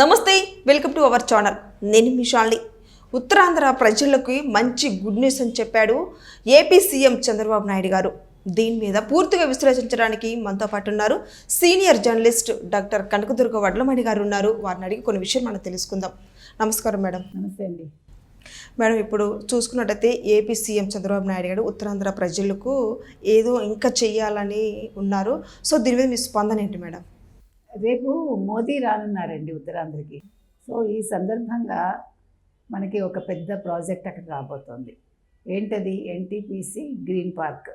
నమస్తే welcome to our channel. నేను మిషాల్ని ఉత్తరాంధ్ర ప్రజలకు మంచి గుడ్ న్యూస్ అని చెప్పాడు ఏపీ సీఎం చంద్రబాబు నాయుడు గారు. దీని మీద పూర్తిగా విశ్లేషించడానికి మనతో పాటు ఉన్నారు senior journalist doctor Kanakadurga Vadlamani garu ఉన్నారు. వారిని అడిగి కొన్ని విషయాలు మనం తెలుసుకుందాం. నమస్కారం మేడం. నమస్తే అండి. మేడం ఇప్పుడు చూసుకున్నట్టయితే ఏపీ సీఎం చంద్రబాబు నాయుడు గారు ఉత్తరాంధ్ర ప్రజలకు ఏదో ఇంకా చెయ్యాలని ఉన్నారు. సో దీని మీద మీ స్పందన ఏంటి మేడం? రేపు మోదీ రానున్నారండి ఉత్తరాంధ్రకి. సో ఈ సందర్భంగా మనకి ఒక పెద్ద ప్రాజెక్ట్ అక్కడ రాబోతోంది. ఏంటది? NTPC green park.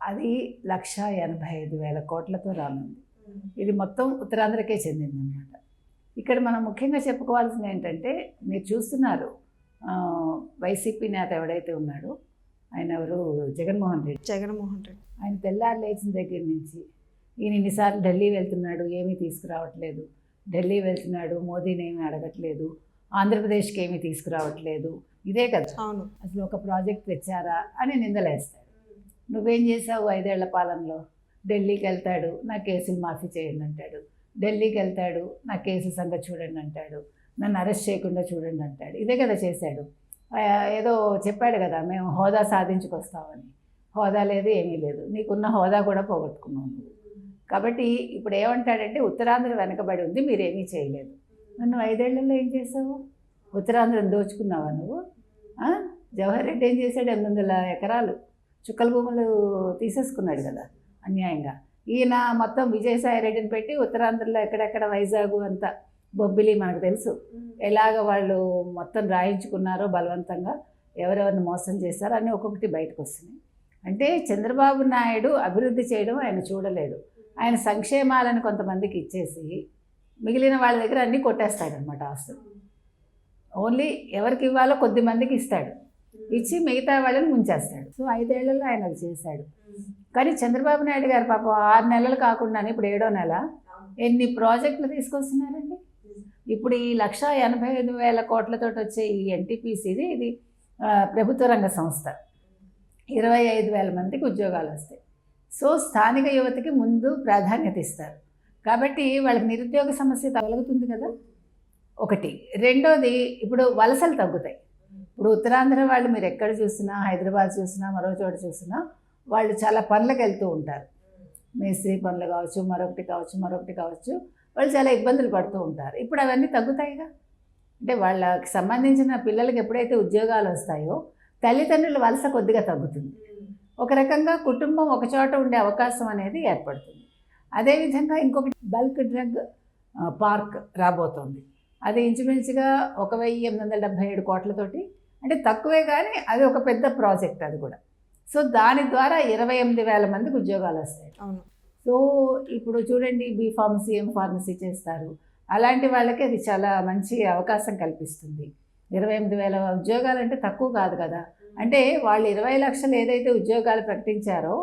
అది లక్ష ఎనభై ఐదు వేల కోట్లతో రానుంది. ఇది మొత్తం ఉత్తరాంధ్రకే చెందిందనమాట ఇక్కడ మనం ముఖ్యంగా చెప్పుకోవాల్సింది ఏంటంటే మీరు చూస్తున్నారు వైసీపీ నేత ఎవడైతే ఉన్నాడో ఆయన ఎవరు? జగన్మోహన్ రెడ్డి. జగన్మోహన్ రెడ్డి. ఆయన తెల్లారు లేచిన దగ్గర నుంచి ఈయన ఇన్నిసార్లు ఢిల్లీ వెళ్తున్నాడు ఏమీ తీసుకురావట్లేదు. ఢిల్లీ వెళ్తున్నాడు మోదీని ఏమీ అడగట్లేదు. ఆంధ్రప్రదేశ్కి ఏమీ తీసుకురావట్లేదు. ఇదే కదా. అవును. అసలు ఒక ప్రాజెక్ట్ తెచ్చారా అని నిందలేస్తాడు. నువ్వేం చేసావు ఐదేళ్ళ పాలనలో? ఢిల్లీకి వెళ్తాడు నా కేసులు మాఫీ చేయండి అంటాడు. ఢిల్లీకి వెళ్తాడు నా కేసు సంగతి చూడండి అంటాడు. నన్ను అరెస్ట్ చేయకుండా చూడండి అంటాడు. ఇదే కదా చేశాడు. ఏదో చెప్పాడు కదా మేము హోదా సాధించుకొస్తామని. హోదా లేదు ఏమీ లేదు. నీకున్న హోదా కూడా పోగొట్టుకున్నావు నువ్వు. కాబట్టి ఇప్పుడు ఏమంటాడంటే ఉత్తరాంధ్ర వెనకబడి ఉంది మీరేమీ చేయలేదు. నన్ను ఐదేళ్ళలో ఏం చేసావు? ఉత్తరాంధ్రను దోచుకున్నావా నువ్వు? జవహర్ రెడ్డి ఏం చేశాడు? ఎనిమిది వందల ఎకరాలు చుక్కల భూములు తీసేసుకున్నాడు కదా అన్యాయంగా. ఈయన మొత్తం విజయసాయి రెడ్డిని పెట్టి ఉత్తరాంధ్రలో ఎక్కడెక్కడ వైజాగ్ అంతా బొబ్బిలి మనకు తెలుసు. ఎలాగ వాళ్ళు మొత్తం రాయించుకున్నారో బలవంతంగా ఎవరెవరిని మోసం చేశారో అని ఒక్కొక్కటి బయటకు వస్తున్నాయి. అంటే చంద్రబాబు నాయుడు అభివృద్ధి చేయడం ఆయన చూడలేదు. ఆయన సంక్షేమాలను కొంతమందికి ఇచ్చేసి మిగిలిన వాళ్ళ దగ్గర అన్నీ కొట్టేస్తాడనమాట ఆస్తులు ఓన్లీ ఎవరికి ఇవ్వాలో కొద్ది మందికి ఇస్తాడు. ఇచ్చి మిగతా వాళ్ళని ముంచేస్తాడు. సో ఐదేళ్ళలో ఆయన అది చేశాడు. కానీ చంద్రబాబు నాయుడు గారు పాపం ఆరు నెలలు కాకుండానే ఇప్పుడు ఏడో నెల ఎన్ని ప్రాజెక్టులు తీసుకొస్తున్నారండి? ఇప్పుడు ఈ లక్ష ఎనభై ఐదు వేల కోట్లతో వచ్చే ఈ ఎన్టీపీసీది ఇది ప్రభుత్వ రంగ సంస్థ. ఇరవై ఐదు వేల మందికి ఉద్యోగాలు వస్తాయి. సో స్థానిక యువతకి ముందు ప్రాధాన్యత ఇస్తారు. కాబట్టి వాళ్ళకి నిరుద్యోగ సమస్య తొలగుతుంది కదా? ఒకటి. రెండోది ఇప్పుడు వలసలు తగ్గుతాయి. ఇప్పుడు ఉత్తరాంధ్ర వాళ్ళు మీరు ఎక్కడ చూసినా హైదరాబాద్ చూసినా మరో చోట చూసినా వాళ్ళు చాలా పనులకు వెళ్తూ ఉంటారు. మేస్త్రీ పనులు కావచ్చు మరొకటి కావచ్చు మరొకటి కావచ్చు వాళ్ళు చాలా ఇబ్బందులు పడుతూ ఉంటారు. ఇప్పుడు అవన్నీ తగ్గుతాయిగా? అంటే వాళ్ళకి సంబంధించిన పిల్లలకి ఎప్పుడైతే ఉద్యోగాలు వస్తాయో తల్లిదండ్రుల వలస కొద్దిగా తగ్గుతుంది. ఒక రకంగా కుటుంబం ఒక చోట ఉండే అవకాశం అనేది ఏర్పడుతుంది. అదేవిధంగా ఇంకొకటి బల్క్ డ్రగ్ పార్క్ రాబోతోంది. అది ఇంచుమించుగా ఒక వెయ్యి ఎనిమిది వందల డెబ్భై ఏడు కోట్లతోటి అంటే తక్కువే కానీ అది ఒక పెద్ద ప్రాజెక్ట్ అది కూడా. సో దాని ద్వారా ఇరవై ఎనిమిది వేల మందికి ఉద్యోగాలు వస్తాయి. అవును. సో ఇప్పుడు చూడండి బీ ఫార్మసీ ఎం ఫార్మసీ చేస్తారు. అలాంటి వాళ్ళకి అది చాలా మంచి అవకాశం కల్పిస్తుంది. ఇరవై ఎనిమిది వేల ఉద్యోగాలు అంటే తక్కువ కాదు కదా. అంటే వాళ్ళు ఇరవై లక్షలు ఏదైతే ఉద్యోగాలు ప్రకటించారో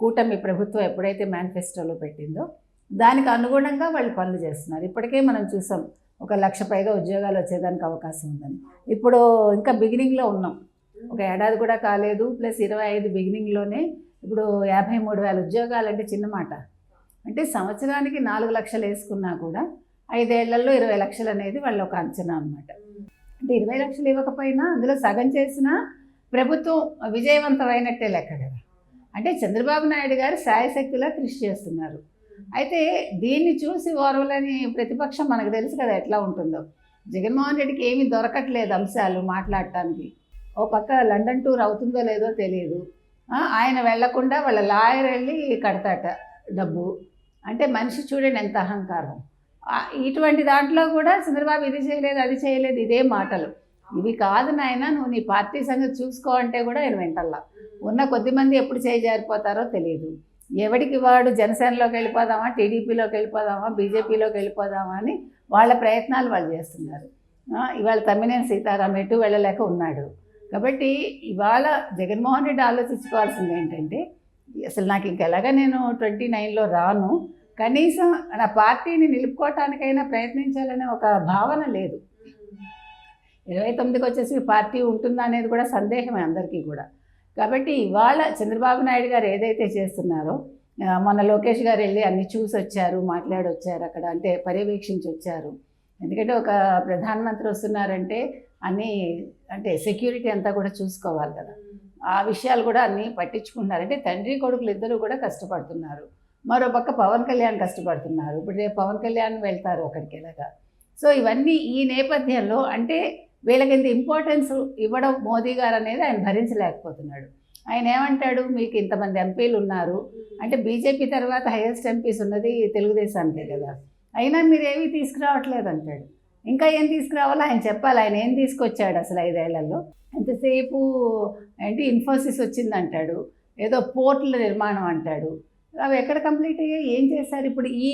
కూటమి ప్రభుత్వం ఎప్పుడైతే మేనిఫెస్టోలో పెట్టిందో దానికి అనుగుణంగా వాళ్ళు పనులు చేస్తున్నారు. ఇప్పటికే మనం చూసాం ఒక లక్ష పైగా ఉద్యోగాలు వచ్చేదానికి అవకాశం ఉందని. ఇప్పుడు ఇంకా బిగినింగ్లో ఉన్నాం. ఒక ఏడాది కూడా కాలేదు ప్లస్ ఇరవై ఐదు బిగినింగ్లోనే ఇప్పుడు యాభై మూడు వేల ఉద్యోగాలు అంటే చిన్న మాట. అంటే సంవత్సరానికి నాలుగు లక్షలు వేసుకున్నా కూడా ఐదేళ్ళలో ఇరవై లక్షలు అనేది వాళ్ళ ఒక అంచనా అనమాట అంటే ఇరవై లక్షలు ఇవ్వకపోయినా అందులో సగం చేసినా ప్రభుత్వం విజయవంతమైనట్టే లెక్క కదా. అంటే చంద్రబాబు నాయుడు గారు సాయశక్తిలా కృషి చేస్తున్నారు. అయితే దీన్ని చూసి ఓర్వలని ప్రతిపక్షం మనకు తెలుసు కదా ఎట్లా ఉంటుందో. జగన్మోహన్ రెడ్డికి ఏమీ దొరకట్లేదు అంశాలు మాట్లాడటానికి. ఓ పక్క లండన్ టూర్ అవుతుందో లేదో తెలియదు. ఆయన వెళ్ళకుండా వాళ్ళ లాయర్ వెళ్ళి కడతాట డబ్బు. అంటే మనిషి చూడండి ఎంత అహంకారం. ఇటువంటి దాంట్లో కూడా చంద్రబాబు ఇది చేయలేదు అది చేయలేదు ఇదే మాటలు. ఇవి కాదు నాయన నువ్వు నీ పార్టీ సంగతి చూసుకో అంటే కూడా నేను వెంటల్లా. ఉన్న కొద్ది మంది ఎప్పుడు చేయజారిపోతారో తెలియదు ఎవడికి వాడు జనసేనలోకి వెళ్ళిపోదామా టీడీపీలోకి వెళ్ళిపోదామా బీజేపీలోకి వెళ్ళిపోదామా అని వాళ్ళ ప్రయత్నాలు వాళ్ళు చేస్తున్నారు. ఇవాళ తమ్మినేని సీతారాం ఎటు వెళ్ళలేక ఉన్నాడు. కాబట్టి ఇవాళ జగన్మోహన్ రెడ్డి ఆలోచించుకోవాల్సింది ఏంటంటే అసలు నాకు ఇంకెలాగా నేను ట్వంటీ నైన్లో రాను కనీసం నా పార్టీని నిలుపుకోవటానికైనా ప్రయత్నించాలనే ఒక భావన లేదు. ఇరవై తొమ్మిదికి వచ్చేసి పార్టీ ఉంటుందా అనేది కూడా సందేహమే అందరికీ కూడా. కాబట్టి ఇవాళ చంద్రబాబు నాయుడు గారు ఏదైతే చేస్తున్నారో మొన్న లోకేష్ గారు వెళ్ళి అన్ని చూసి వచ్చారు మాట్లాడి వచ్చారు అక్కడ అంటే పర్యవేక్షించి వచ్చారు ఎందుకంటే ఒక ప్రధానమంత్రి వస్తున్నారంటే అన్నీ అంటే సెక్యూరిటీ అంతా కూడా చూసుకోవాలి కదా. ఆ విషయాలు కూడా అన్నీ పట్టించుకుంటున్నారు. అంటే తండ్రి కొడుకులు ఇద్దరు కూడా కష్టపడుతున్నారు. మరో పక్క పవన్ కళ్యాణ్ కష్టపడుతున్నారు. ఇప్పుడు రేపు పవన్ కళ్యాణ్ వెళ్తారు అక్కడికి ఎలాగా? సో ఇవన్నీ ఈ నేపథ్యంలో అంటే వీళ్ళకి ఇంత ఇంపార్టెన్స్ ఇవ్వడం మోదీ గారు అనేది ఆయన భరించలేకపోతున్నాడు. ఆయన ఏమంటాడు? మీకు ఇంతమంది ఎంపీలు ఉన్నారు. అంటే బీజేపీ తర్వాత హైయెస్ట్ ఎంపీస్ ఉన్నది తెలుగుదేశానికే కదా. అయినా మీరు ఏమీ తీసుకురావట్లేదు అంటాడు. ఇంకా ఏం తీసుకురావాలో ఆయన చెప్పాలి. ఆయన ఏం తీసుకొచ్చాడు అసలు ఐదేళ్ళలో? ఎంతసేపు ఏంటి? ఇన్ఫోసిస్ వచ్చిందంటాడు. ఏదో పోర్టుల నిర్మాణం అంటాడు. అవి ఎక్కడ కంప్లీట్ అయ్యాయి? ఏం చేశారు? ఇప్పుడు ఈ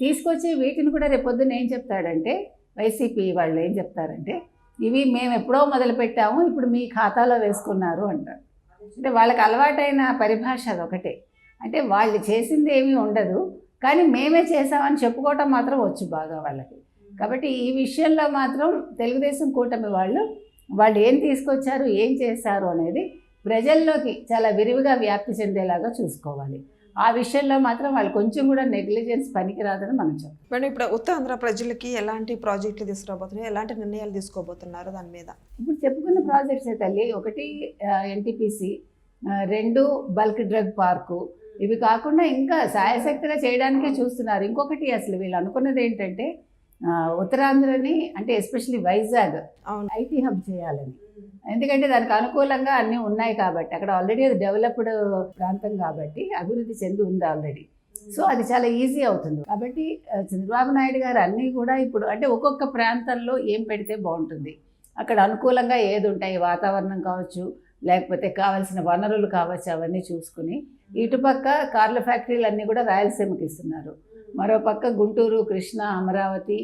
తీసుకొచ్చి వీటిని కూడా రేపొద్దున ఏం చెప్తాడంటే వైసీపీ వాళ్ళు ఏం చెప్తారంటే ఇవి మేము ఎప్పుడో మొదలుపెట్టాము ఇప్పుడు మీ ఖాతాలో వేసుకున్నారు అంటారు. అంటే వాళ్ళకి అలవాటైన పరిభాష అదొకటే అంటే వాళ్ళు చేసింది ఏమీ ఉండదు కానీ మేమే చేసామని చెప్పుకోవటం మాత్రం వచ్చు బాగా వాళ్ళకి. కాబట్టి ఈ విషయంలో మాత్రం తెలుగుదేశం కూటమి వాళ్ళు వాళ్ళు ఏం తీసుకొచ్చారు ఏం చేశారు అనేది ప్రజల్లోకి చాలా విరివిగా వ్యాప్తి చెందేలాగా చూసుకోవాలి. ఆ విషయంలో మాత్రం వాళ్ళు కొంచెం కూడా నెగ్లిజెన్స్ పనికిరాదని మనం చెప్తాం మేడం ఇప్పుడు ఉత్తరాంధ్ర ప్రజలకి ఎలాంటి ప్రాజెక్టులు తీసుకురాబోతున్నారు? ఎలాంటి నిర్ణయాలు తీసుకోబోతున్నారు దాని మీద? ఇప్పుడు చెప్పుకున్న ప్రాజెక్ట్స్ తల్లి ఒకటి ఎన్టీపీసీ రెండు బల్క్ డ్రగ్ పార్కు. ఇవి కాకుండా ఇంకా సాయశక్తిగా చేయడానికే చూస్తున్నారు. ఇంకొకటి అసలు వీళ్ళు అనుకున్నది ఏంటంటే ఉత్తరాంధ్రని అంటే ఎస్పెషల్లీ వైజాగ్ అవును. ఐటీ హబ్ చేయాలని. ఎందుకంటే దానికి అనుకూలంగా అన్నీ ఉన్నాయి కాబట్టి అక్కడ ఆల్రెడీ అది డెవలప్డ్ ప్రాంతం కాబట్టి అభివృద్ధి చెంది ఉంది ఆల్రెడీ సో అది చాలా ఈజీ అవుతుంది. కాబట్టి చంద్రబాబు నాయుడు గారు అన్నీ కూడా ఇప్పుడు అంటే ఒక్కొక్క ప్రాంతంలో ఏం పెడితే బాగుంటుంది. అక్కడ అనుకూలంగా ఏది ఉంటాయి? వాతావరణం కావచ్చు లేకపోతే కావాల్సిన వనరులు కావచ్చు అవన్నీ చూసుకుని ఇటుపక్క కార్ల ఫ్యాక్టరీలు అన్నీ కూడా రాయలసీమకి ఇస్తున్నారు. మరో పక్క గుంటూరు కృష్ణా అమరావతి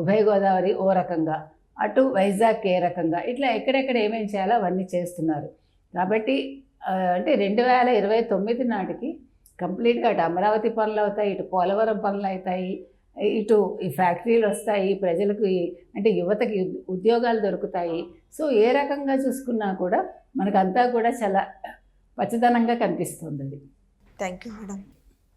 ఉభయ గోదావరి ఓ రకంగా. అటు వైజాగ్ ఏ రకంగా. ఇట్లా ఎక్కడెక్కడ ఏమేమి చేయాలో అవన్నీ చేస్తున్నారు. కాబట్టి అంటే రెండు వేల ఇరవై తొమ్మిది నాటికి కంప్లీట్గా అటు అమరావతి పనులు అవుతాయి ఇటు పోలవరం పనులు అవుతాయి ఇటు ఈ ఫ్యాక్టరీలు వస్తాయి ప్రజలకు అంటే యువతకి ఉద్యోగాలు దొరుకుతాయి. సో ఏ రకంగా చూసుకున్నా కూడా మనకంతా కూడా చాలా పచ్చదనంగా కనిపిస్తుంది అది. Thank you madam.